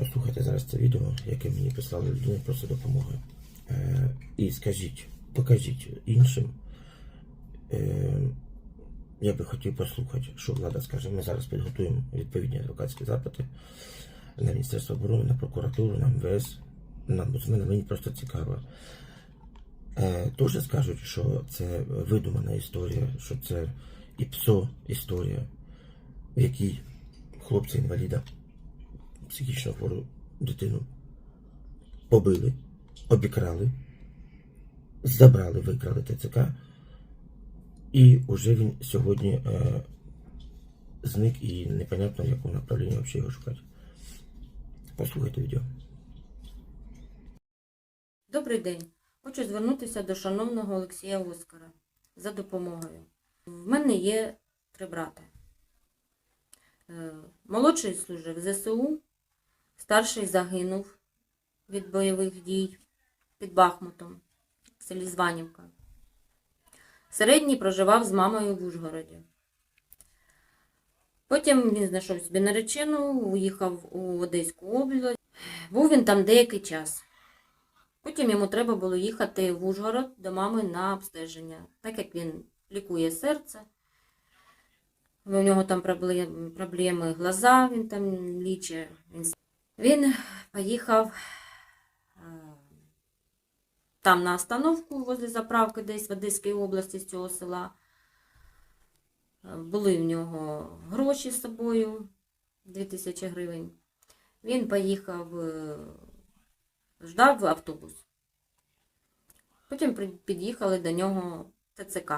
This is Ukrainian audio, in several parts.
Послухайте зараз це відео, яке мені прислали людини просто допомоги. Е, і скажіть, покажіть іншим. Е, я би хотів послухати, що влада скаже. Ми зараз підготуємо відповідні адвокатські запити на Міністерство оборони, на прокуратуру, на МВС, на омбудсмена. Мені просто цікаво. Е, Теж скажуть, що це видумана історія, що це і ПСО історія, в якій хлопця інваліда, психічно хвору дитину побили, обікрали, забрали, викрали ТЦК, і уже він сьогодні е, зник і непонятно, в якому направлінні взагалі його шукати. Послухайте відео. Добрий день. Хочу звернутися до шановного Олексія Оскара за допомогою. В мене є три брати. Е, Молодший служив в ЗСУ, старший загинув від бойових дій під Бахмутом в селі Званівка. Середній проживав з мамою в Ужгороді. Потім він знайшов собі наречену, уїхав у Одеську область. Був він там деякий час. Потім йому треба було їхати в Ужгород до мами на обстеження, так як він лікує серце. У нього там проблем- проблеми глаза, він там лічить. Він, поїхав е, там на остановку возле заправки десь в Одеській області з цього села. Е, Були в нього гроші з собою 2000 гривень. Він поїхав е, ждав автобус. Потім під'їхали до нього ТЦК.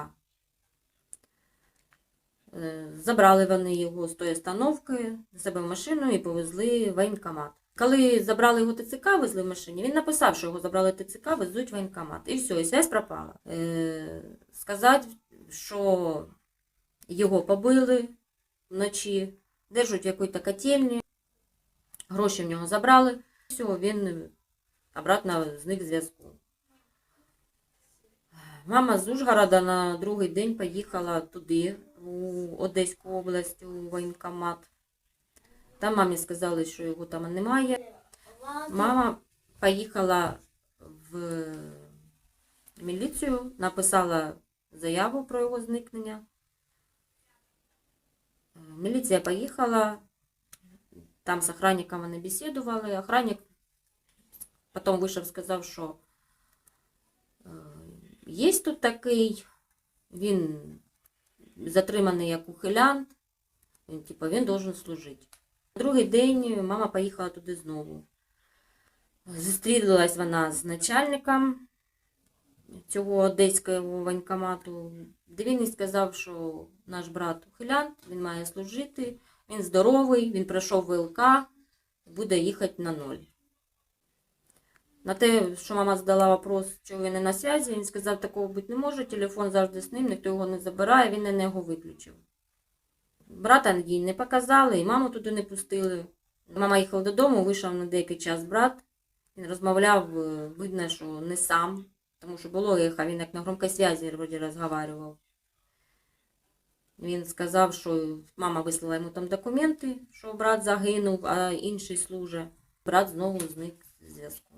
Е, Забрали вони його з тої остановки до себе в машину і повезли в воєнкомат. Коли забрали його ТЦК, везли в машині, він написав, що його забрали ТЦК, везуть в воєнкомат. І все, і связь пропала. Е, сказати, що його побили вночі, держать в якій-то котельні, гроші в нього забрали. Все, він обратно зник зв'язку. Мама з Ужгорода на другий день поїхала туди, у Одеську область, у воєнкомат. Там мамі сказали, що його там немає. Мама поїхала в міліцію, написала заяву про його зникнення. Міліція поїхала, там з охранником вони бесідували. Охранник Потім вийшов, сказав, що е, є тут такий, він затриманий як ухилянт, типу, він должен служити. Другий день мама поїхала туди знову. Зустрілась вона з начальником цього одеського воєнкомату, де він їй сказав, що наш брат ухилянт, він має служити, він здоровий, він пройшов ВЛК, буде їхати на ноль. На те, що мама задала вопрос, чого він не на зв'язі, він сказав, такого бути не може, телефон завжди з ним, ніхто його не забирає, він на нього виключив. Брата їй не показали, і маму туди не пустили. Мама їхала додому, вийшов на деякий час брат. Він розмовляв, е, видно, що не сам, тому що було ехо, він як на громкій зв'язі розговарював. Він сказав, що мама вислала йому там документи, що брат загинув, а інший служить. Брат знову зник з зв'язку.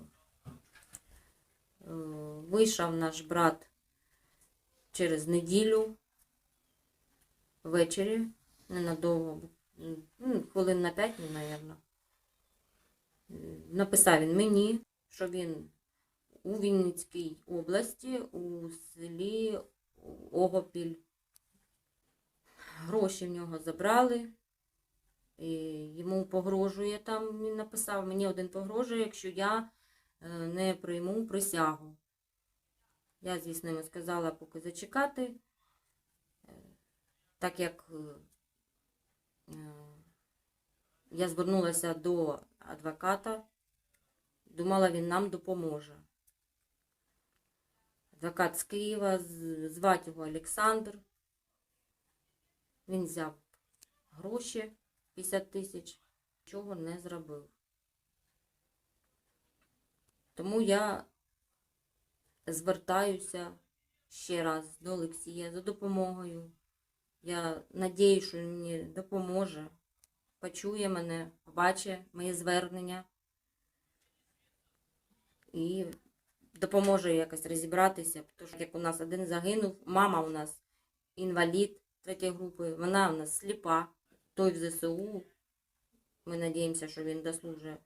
Вийшов наш брат через неділю ввечері, ненадовго, ну, хвилин на п'ять, мабуть. Написав він мені, що він у Вінницькій області, у селі Огопіль. Гроші в нього забрали. І йому погрожує там, він написав, мені один погрожує, якщо я не прийму присягу. Я, звісно, сказала поки зачекати, Е, так як е, е, я звернулася до адвоката, думала, він нам допоможе. Адвокат з Києва, звати його Олександр. Він взяв гроші 50 тисяч, нічого не зробив. Тому я звертаюся ще раз до Олексія за допомогою. Я надію, що він мені допоможе, почує мене, побачить моє звернення і допоможе якось розібратися. Тому що як у нас один загинув, мама у нас інвалід третьої групи, вона у нас сліпа, той в ЗСУ. Ми надіємося, що він дослужить